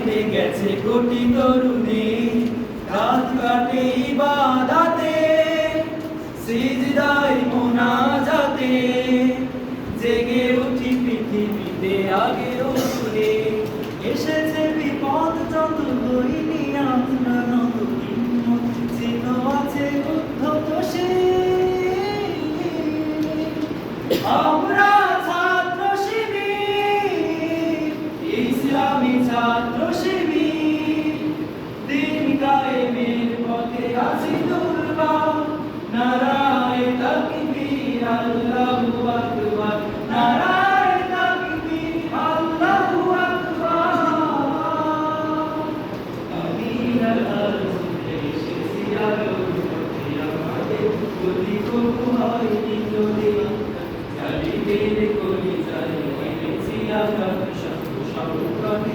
কেটে গেছে কোটি তরুণী। রাত কাটে ইবাদাতে সিজদায় মোনাজাতে। জেগে উঠি পৃথিবীতে আগে উঠে ইসলামী ছাত্র শিবির দিন কায়েমের পথে আছি দুর্বার। নারায় তাকবীর, আল্লাহু আকবার। নারায় তাকবীর, আল্লাহু আকবার। আমির আল এসেছি আলো আমাদের। গতি কবু হয়নি তোদের জালিমের কলি যায় এনেছি আঘাত শত সংকটে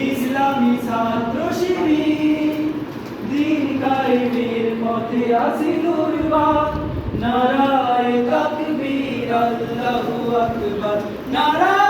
ইসলামী ছাত্র শিবির। দিন কায়েমের পথে আসি নারায় তাকবীর নারায়